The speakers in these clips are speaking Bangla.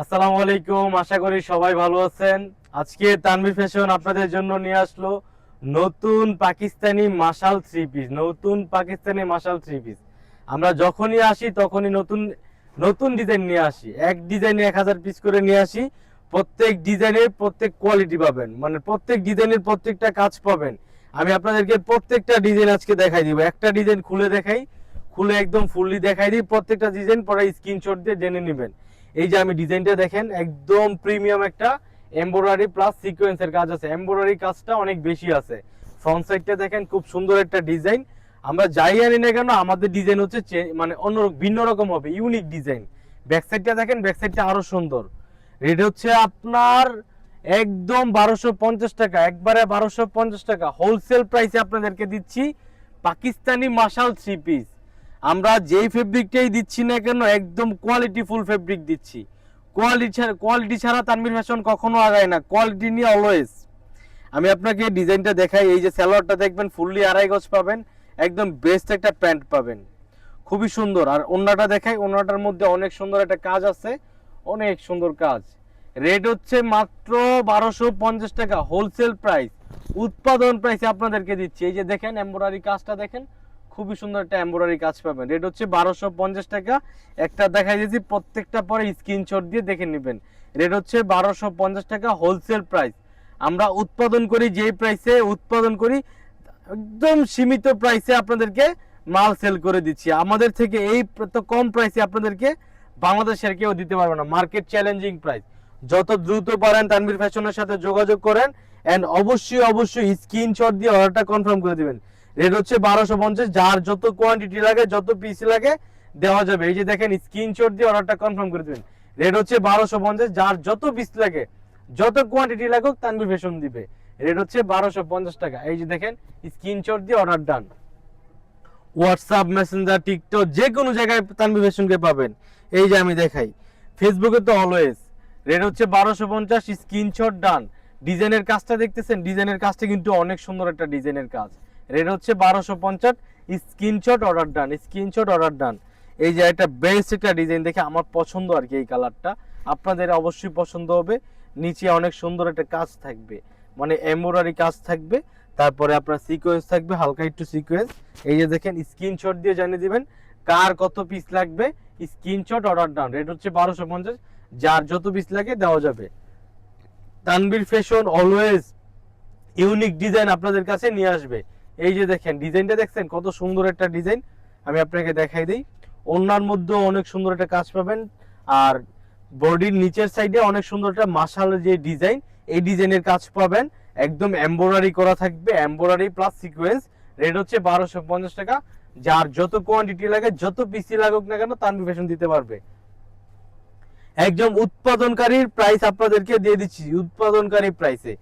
আসসালামু আলাইকুম, আশা করি সবাই ভালো আছেন। আজকে তানভীর ফ্যাশন আপনাদের জন্য নিয়ে আসলো নতুন পাকিস্তানি মাশাল থ্রি পিস নতুন পাকিস্তানি মাশাল থ্রি পিস আমরা যখনই আসি, তখনই নতুন নতুন ডিজাইন নিয়ে আসি। এক ডিজাইনে এক হাজার পিস করে নিয়ে আসি। প্রত্যেক ডিজাইনের প্রত্যেক কোয়ালিটি পাবেন। মানে প্রত্যেক ডিজাইনের প্রত্যেকটা কাজ পাবেন। আমি আপনাদেরকে প্রত্যেকটা ডিজাইন আজকে দেখাই দিব। একটা ডিজাইন খুলে দেখাই, খুলে একদম ফুললি দেখাই দিই। প্রত্যেকটা ডিজাইন পরে স্ক্রিনশট দিয়ে জেনে নেবেন। এই যে আমি ডিজাইনটা দেখেন, একদম প্রিমিয়াম একটা এমব্রয়ডারি প্লাস সিকোয়েন্সের কাজ আছে। এমব্রয়ডারি কাজটা অনেক বেশি আছে। ফ্রন্ট সাইডটা দেখেন, খুব সুন্দর একটা ডিজাইন। আমরা যাই আনি না কেন, আমাদের ডিজাইন হচ্ছে মানে অন্য ভিন্ন রকম হবে ইউনিক ডিজাইন। ব্যাক সাইডটা দেখেন ব্যাক সাইডটা আরও সুন্দর। রেট হচ্ছে আপনার একদম বারোশো পঞ্চাশ টাকা, একবারে বারোশো পঞ্চাশ টাকা। হোলসেল প্রাইসে আপনাদেরকে দিচ্ছি পাকিস্তানি মাশাল থ্রি পিস আমরা যেই ফেব্রিকটাই দিচ্ছি না কেন, একদম কোয়ালিটি ফুল ফেব্রিক দিচ্ছি। কোয়ালিটি ছাড়া কোয়ালিটি ছাড়া তানভীর ফ্যাশন কখনো আগায় না। কোয়ালিটি নিয়ে অলওয়েজ আমি আপনাকে ডিজাইনটা দেখাই, এই যে স্যালোয়ারটা দেখবেন ফুললি আড়াই গজ পাবেন, একদম বেস্ট একটা প্যান্ট পাবেন। খুবই সুন্দর। আর ওন্নাটা দেখাই, ওন্নাটার মধ্যে অনেক সুন্দর একটা কাজ আছে, অনেক সুন্দর কাজ। রেট হচ্ছে মাত্র বারোশো পঞ্চাশ টাকা হোলসেল প্রাইস উৎপাদন প্রাইসে আপনাদেরকে দিচ্ছি। এই যে দেখেন এমব্রয়ডারি কাজটা দেখেন খুবই সুন্দর একটা এমব্রয়ডারি কাজ পাবেন। রেট হচ্ছে বারোশো পঞ্চাশ টাকা। একটা দেখাই দিয়েছি, প্রত্যেকটা পরে স্ক্রিনশট দিয়ে দেখে নেবেন। রেট হচ্ছে বারোশো পঞ্চাশ টাকা হোলসেল প্রাইস আমরা উৎপাদন করি যেই প্রাইসে উৎপাদন করি একদম সীমিত প্রাইসে আপনাদেরকে মাল সেল করে দিচ্ছি। আমাদের থেকে এই তো কম প্রাইসে আপনাদেরকে বাংলাদেশের কেউ দিতে পারবে না। মার্কেট চ্যালেঞ্জিং প্রাইস যত দ্রুত পারেন তানভীর ফ্যাশনের সাথে যোগাযোগ করেন এন্ড অবশ্যই অবশ্যই স্ক্রিনশট দিয়ে অর্ডারটা কনফার্ম করে দিবেন। রেট হচ্ছে বারোশো পঞ্চাশ, যার যত কোয়ান্টিটি লাগে, যত পিস লাগে, দেওয়া যাবে। এই যে দেখেন স্ক্রিনশট দিয়ে অর্ডারটা কনফার্ম করে দিবেন। রেট হচ্ছে বারোশো পঞ্চাশ, যার যত পিস লাগে, যত কোয়ান্টিটি লাগুক, তানভীর ফ্যাশন দিবে। রেট হচ্ছে বারোশো পঞ্চাশ টাকা। এই যে দেখেন স্ক্রিনশট দিয়ে order done WhatsApp messenger TikTok যে কোনো জায়গায় তানভীর ফ্যাশনকে পাবেন। এই যে আমি দেখাই। ফেসবুকে তো অলওয়েজ রেট হচ্ছে বারোশো পঞ্চাশ স্ক্রিনশট ডান ডিজাইনের কাজটা দেখতেছেন? ডিজাইনের কাজটা কিন্তু অনেক সুন্দর একটা ডিজাইনের কাজ। রেট হচ্ছে বারোশো পঞ্চাশ screenshot order done screenshot order done এই যে একটা বেস্ট একটা ডিজাইন দেখে আমার পছন্দ আর কি এই কালারটা আপনাদের অবশ্যই পছন্দ হবে। নিচে অনেক সুন্দর একটা কাজ থাকবে। মানে এমব্রয়ডারি কাজ থাকবে। তারপরে আপনার সিকোয়েন্স থাকবে, হালকা একটু সিকোয়েন্স এই যে দেখেন স্ক্রিনশট দিয়ে জানিয়ে দিবেন কার কত পিস লাগবে। স্ক্রিনশট অর্ডার ডান রেট হচ্ছে বারোশো পঞ্চাশ। যার যত পিস লাগে দেওয়া যাবে। Tanvir fashion always unique design আপনাদের কাছে নিয়ে আসবে। এই যে দেখেন, ডিজাইনটা দেখছেন? কত সুন্দর একটা ডিজাইন। আমি আপনাকে দেখাই দিই। অন্যার মধ্যেও অনেক সুন্দর একটা কাজ পাবেন। আর বডির নিচের সাইডে অনেক সুন্দর একটা মাসালের যে ডিজাইন, এই ডিজাইনের কাজ পাবেন। একদম এমব্রয়ডারি করা থাকবে এমব্রয়ডারি প্লাস সিকোয়েন্স রেট হচ্ছে বারোশো পঞ্চাশ টাকা। যার যত কোয়ান্টিটি লাগে, যত পিসি লাগুক না কেন, তার ফ্যাশন দিতে পারবে। একদম উৎপাদনকারীর প্রাইস আপনাদেরকে দিয়ে দিচ্ছি উৎপাদনকারী প্রাইসে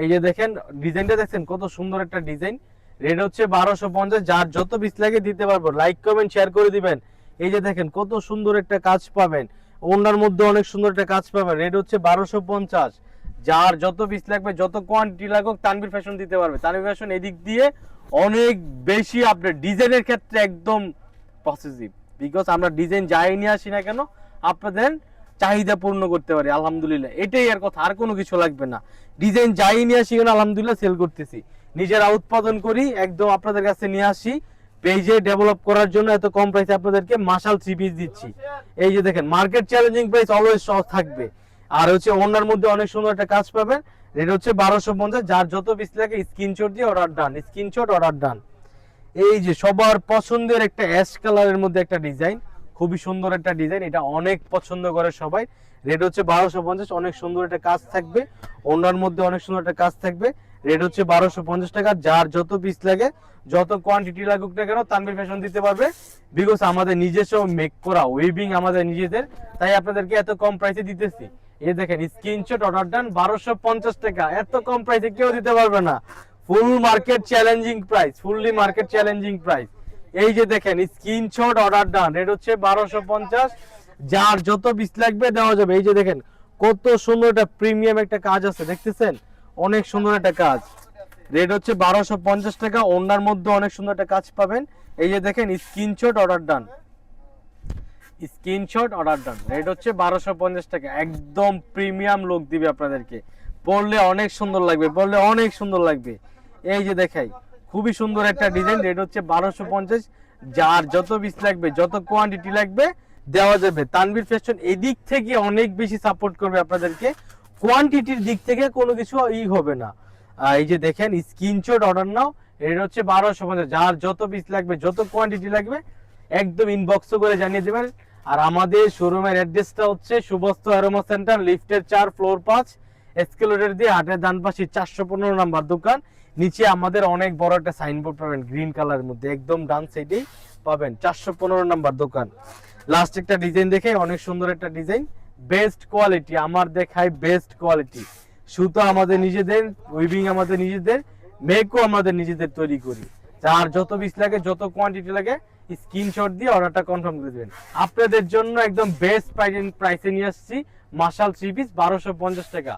এই যে দেখেন, ডিজাইনটা দেখছেন? কত সুন্দর একটা ডিজাইন। রেট হচ্ছে বারোশো পঞ্চাশ, যার যত পিস লাগে দিতে পারব। লাইক কমেন্ট শেয়ার করে দিবেন। এই যে দেখেন, কত সুন্দর একটা কাজ পাবেন। ওনার মধ্যে অনেক সুন্দর একটা কাজ পাবেন। রেট হচ্ছে বারোশো পঞ্চাশ, যার যত পিস লাগবে, যত কোয়ান্টিটি লাগুক, তানভীর ফ্যাশন দিতে পারবে। তানভীর ফ্যাশন এদিক দিয়ে অনেক বেশি আপনার ডিজাইনের ক্ষেত্রে একদম পসিটিভ বিকজ আমরা ডিজাইন যাই নিয়ে আসি না কেন, আপনাদের চাহিদা পূর্ণ করতে পারি, আলহামদুলিল্লাহ। এটাই আর কথা, আর কোনো কিছু লাগবে না। ডিজাইন যাই নিয়ে আসি কেন, আলহামদুলিল্লাহ সেল করতেছি। নিজেরা উৎপাদন করি, একদম আপনাদের কাছে নিয়ে আসি। পেজে ডেভেলপ করার জন্য এত কম প্রাইসে আপনাদেরকে মাসাল থ্রি পিস দিচ্ছি। এই যে দেখেন মার্কেট চ্যালেঞ্জিং প্রাইস অলওয়েজ সহ থাকবে। আর হচ্ছে ওনার মধ্যে অনেক সুন্দর একটা কাজ পাবেন। এটা হচ্ছে বারোশো পঞ্চাশ, যার যত পিস লাগে স্ক্রিনশট দিয়ে order done screenshot order done এই যে সবার পছন্দের একটা অ্যাশ কালারের মধ্যে একটা ডিজাইন খুবই সুন্দর একটা ডিজাইন এটা অনেক পছন্দ করে সবাই। রেট হচ্ছে বারোশো পঞ্চাশ, অনেক সুন্দর একটা কাজ থাকবে। ওনার মধ্যে অনেক সুন্দর একটা কাজ থাকবে। রেট হচ্ছে বারোশো পঞ্চাশ টাকা। যার যত পিস লাগে, যত কোয়ান্টিটি লাগুক না কেন তানভীর ফ্যাশন দিতে পারবে। বিকজ আমাদের নিজস্ব মেক করা ওয়েবিং আমাদের নিজেদের। তাই আপনাদেরকে এত কম প্রাইসে দিতেছি। এই দেখেন স্ক্রিনশট অর্ডার ডান বারোশো পঞ্চাশ টাকা। এত কম প্রাইসে কেউ দিতে পারবে না। Full market challenging price fully market challenging price এই যে দেখেন স্ক্রিনশট অর্ডার ডান রেট হচ্ছে বারোশো পঞ্চাশ। যার যত পিস লাগবে দেওয়া যাবে। এই যে দেখেন, কত সুন্দর একটা প্রিমিয়াম একটা কাজ আছে, দেখতেছেন? অনেক সুন্দর একটা কাজ। রেট হচ্ছে বারোশো পঞ্চাশ টাকা ওনার মধ্যে অনেক সুন্দর একটা কাজ পাবেন। এই যে দেখেন screenshot order done screenshot order done rate হচ্ছে বারোশো পঞ্চাশ টাকা। একদম প্রিমিয়াম লোক দিবে আপনাদেরকে। পরলে অনেক সুন্দর লাগবে, পরলে অনেক সুন্দর লাগবে। এই যে দেখাই, খুবই সুন্দর একটা ডিজাইন রেট হচ্ছে বারোশো পঞ্চাশ। যার যত পিস লাগবে, যত কোয়ান্টিটি লাগবে, দেওয়া যাবে। তানভীর ফ্যাশন এদিক থেকে অনেক বেশি সাপোর্ট করবে আপনাদেরকে। কোয়ান্টিটির দিক থেকে কোনো কিছু ই হবে না। এই যে দেখেন স্ক্রিনশট অর্ডার নাও রেট হচ্ছে বারোশো পঞ্চাশ। যার যত পিস লাগবে, যত কোয়ান্টিটি লাগবে, একদম ইনবক্স করে জানিয়ে দেবেন। আর আমাদের শোরুমের অ্যাড্রেসটা হচ্ছে সুবস্ত অ্যারোমা সেন্টার লিফটের চার ফ্লোর পাঁচ এসকেলেটর দিয়ে হাটের ডান পাশে চারশো পনেরো নাম্বার দোকান। নিচে আমাদের অনেক বড় একটা সাইনবোর্ড পাবেন গ্রিন কালারের মধ্যে। একদম ডান সাইডেই পাবেন, চারশো পনেরো নাম্বার দোকান। লাস্ট একটা ডিজাইন দেখে, অনেক সুন্দর একটা ডিজাইন বেস্ট কোয়ালিটি আমার দেখায় বেস্ট কোয়ালিটি সুতো আমাদের নিজেদের উইভিং আমাদের নিজেদের মেকও আমাদের নিজেদের তৈরি করি। যার যত পিস লাগে, যত কোয়ান্টিটি লাগে স্ক্রিনশট দিয়ে অর্ডারটা কনফার্ম করে দেবেন। আপনাদের জন্য একদম বেস্ট প্রাইসে নিয়ে আসছি মার্শাল থ্রি পিস বারোশো পঞ্চাশ টাকা।